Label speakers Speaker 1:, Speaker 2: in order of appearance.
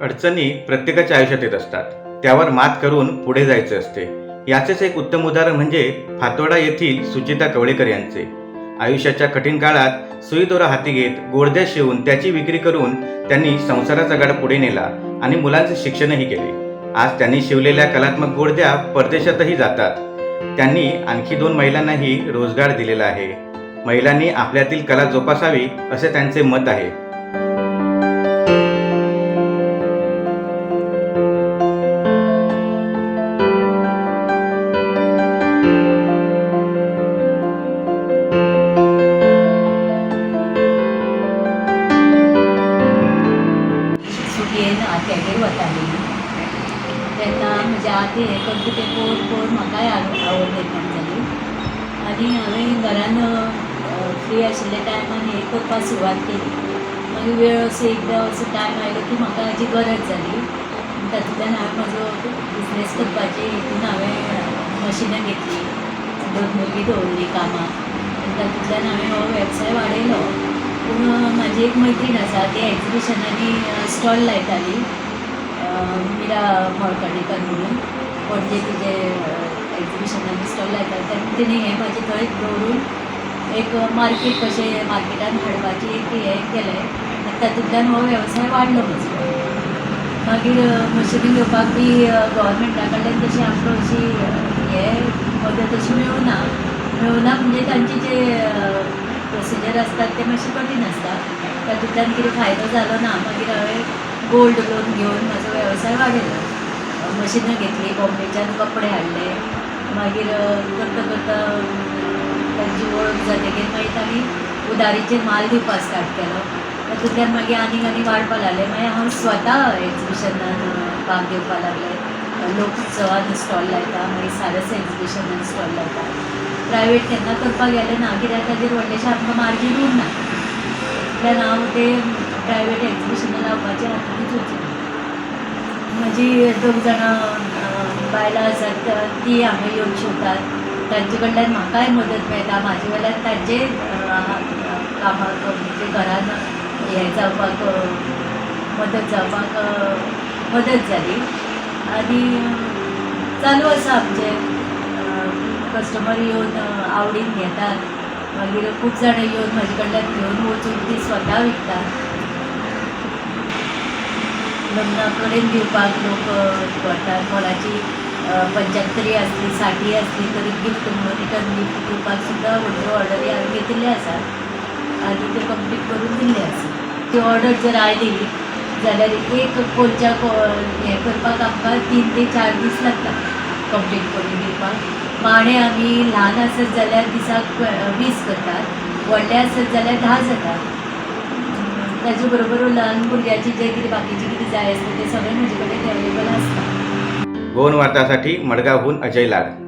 Speaker 1: अडचणी प्रत्येकाच्या आयुष्यात येत असतात. त्यावर मात करून पुढे जायचे असते. याचेच एक उत्तम उदाहरण म्हणजे फातोडा येथील सुचिता कवळेकर यांचे. आयुष्याच्या कठीण काळात सुईदोरा हाती घेत गोडद्या शिवून त्याची विक्री करून त्यांनी संसाराचा गाडा पुढे नेला आणि मुलांचे शिक्षणही केले. आज त्यांनी शिवलेल्या कलात्मक गोडद्या परदेशातही जातात. त्यांनी आणखी दोन महिलांनाही रोजगार दिलेला आहे. महिलांनी आपल्यातील कला जोपासावी असे त्यांचे मत आहे.
Speaker 2: सुटयेन आत्यागेर वताली तेन्ना म्हज्या आती हें करता तें पळोवन पळोवन म्हाकाय आव- आवड निर्माण जाली आनी हांवें घरान फ्री आशिल्ल्या टायमान हें करपाक सुरवात केली. मागीर वेळ असो एकदां असो टायम आयलो की म्हाका हाची गरज जाली तातूंतल्यान हांवें म्हजो बिजनेस करपाचे हेतून हांवें मशिनां घेतली. दोन भुरगीं दवरली कामां. आनी तातूंतल्यान हांवें हो वेवसाय वाडयलो पूण म्हाजी एक मैत्रीण आसा ती एक्जिबिशनांनी स्टॉल लायताली मिरा मळकणीकर म्हणून. पणजे तिजे एग्जिबिशनांनी स्टॉल लायताली तेन्ना तिणें हें म्हाजें थंय दवरून एक मार्केट कशें मार्केटान हाडपाची एक हें केलें आनी तातूंतल्यान हो वेवसाय वाडलो म्हजो मागीर मशिनी घेवपाक बी गव्हर्मेंटा कडल्यान तशी आमकां अशी हे मदत अशी मेळूना. मेळूना म्हणजे तांचे जे प्रोसिजर असतात ते मातशे कठीण आसता तातूंतल्यान कितें फायदो जालो ना मागीर हांवें गोल्ड लोन घेवन म्हाजो वेवसाय वाडयलो मशिनां घेतली बॉम्बेच्यान कपडे हाडले मागीर करता करता तांची वळख जातकीर मागीर तांणी उदारीचेर माल दिवपाक स्टार्ट केलो तातूंतल्यान मागीर आनीक आनी वाडपा लागलें. मागीर हांव स्वता एक्जिबिशनान भाग घेवपाक लागलें. लोकउत्सवान स्टॉल लायता मागीर सारस एग्जिबिशनान स्टॉल लायता. प्रायवेट केन्ना करपाक गेले ना कित्याक ताजेर व्हडलेशें आमकां मार्जीन उरना म्हटल्यार हांव ते प्रायवेट एक्जिबिशनां लावपाचें हातूंतच वचून म्हजी दोग जाणां बायलां आसात तीं ती हांगा येवन शिवतात. तांचे कडल्यान म्हाकाय मदत मेळटा म्हाजे वेल्यान तांचे कामाक म्हणजे घरान हें जावपाक मदत जावपाक मदत जाली आनी चालू आसा आमचें कस्टमर येवन आवडीन घेतात. मागीर खूब जाणां येवन म्हाजे कडल्यान घेवन वचून ती स्वता विकतात. लग्ना कडेन दिवपाक लोक करतात. कोणाची पंच्यात्तरी आसली साठी आसली तरी गिफ्ट म्हणून रिटर्न गिफ्ट दिवपाक सुद्दां व्हडल्यो ऑर्डरी हांवें घेतिल्ल्यो आसात. आनी त्यो कंप्लीट करून दिल्ले आसा ती ऑर्डर जर आयली जाल्यार एक कोलच्या हें करपाक आमकां तीन ते चार दीस लागतात. कंप्लीट करून दिवपाक माणे आमी ल्हान आसत जाल्यार दिसाक वीस करतात व्हडले आसत जाल्यार धा जाता ताजे बरोबर ल्हान भुरग्याची जे कितें बाकीचे कितें जाय आसता ते सगळें म्हजे कडेन अवेलेबल आसता
Speaker 1: गोवन वार्तासाठी मडगावहून अजय लाड.